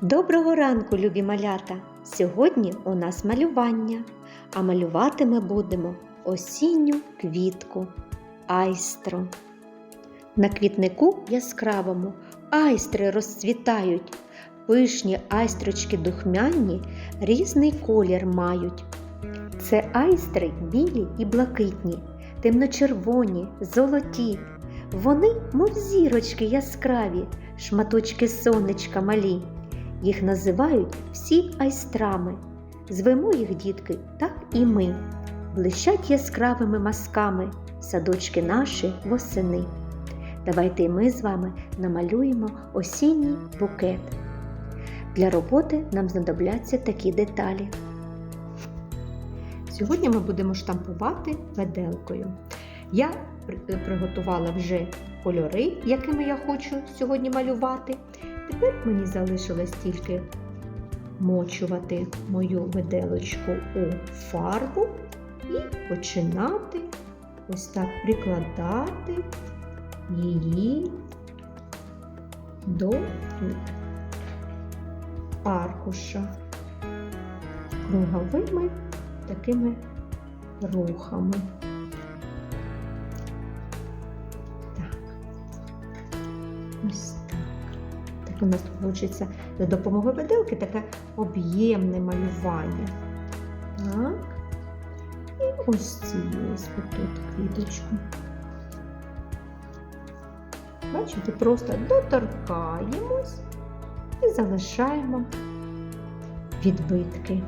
Доброго ранку, любі малята! Сьогодні у нас малювання, а малювати ми будемо осінню квітку айстру. На квітнику яскравому айстри розцвітають, пишні айстрочки духмяні різний колір мають. Це айстри білі і блакитні, темночервоні, золоті. Вони, мов зірочки яскраві, шматочки сонечка малі. Їх називають всі айстрами. Звемо їх, дітки, так і ми. Блищать яскравими мазками садочки наші восени. Давайте і ми з вами намалюємо осінній букет. Для роботи нам знадобляться такі деталі. Сьогодні ми будемо штампувати веделкою. Я приготувала вже кольори, якими я хочу сьогодні малювати. Тепер мені залишилось тільки мочувати мою виделочку у фарбу і починати ось так прикладати її до аркуша круговими такими рухами. Так. Ось у нас вийде за допомогою виделки таке об'ємне малювання. Так. І ось цією ось тут квіточку. Бачите, просто доторкаємось і залишаємо відбитки.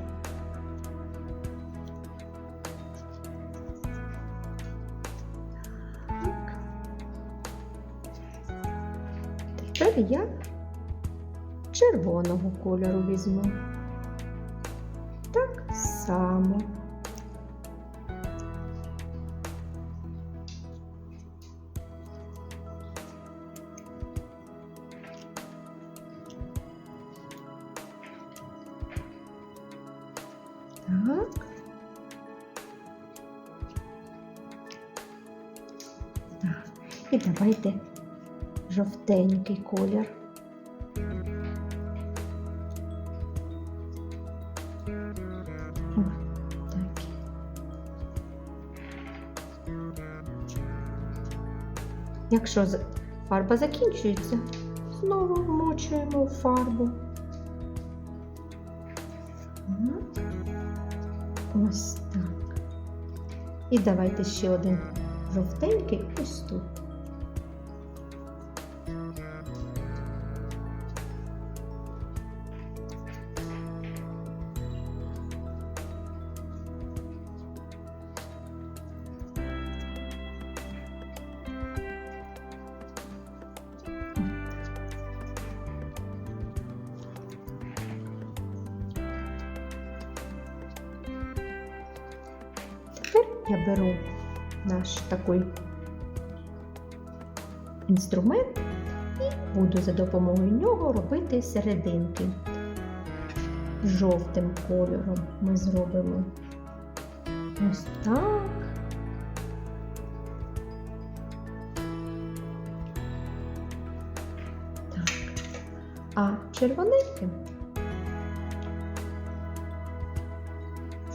Тепер я червоного кольору візьму. Так само. Так. Так. І давайте жовтенький колір. Якщо фарба закінчується, знову вмочуємо фарбу. Ось так. І давайте ще один жовтенький ось тут. Я беру наш такий інструмент і буду за допомогою нього робити серединки. Жовтим кольором ми зробимо ось так. Так. А червоненьким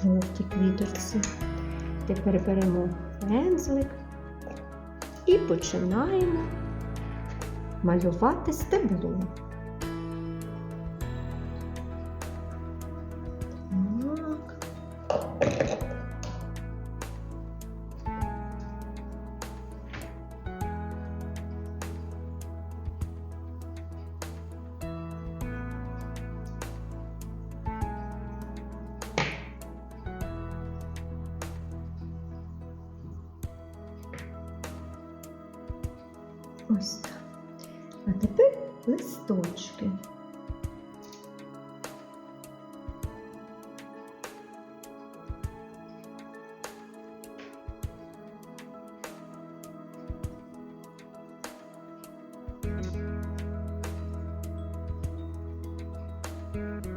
жовті квіточці. Тепер беремо пензлик і починаємо малювати стебло. Так. Ось так. А тепер листочки. Thank you.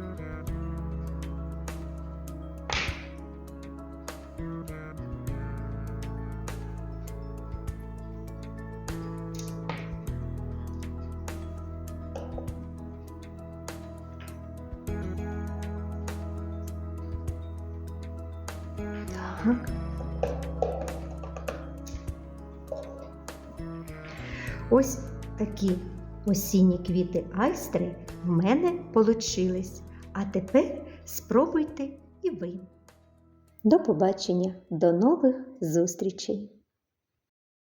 Ось такі осінні квіти айстри в мене получились. А тепер спробуйте і ви. До побачення, до нових зустрічей!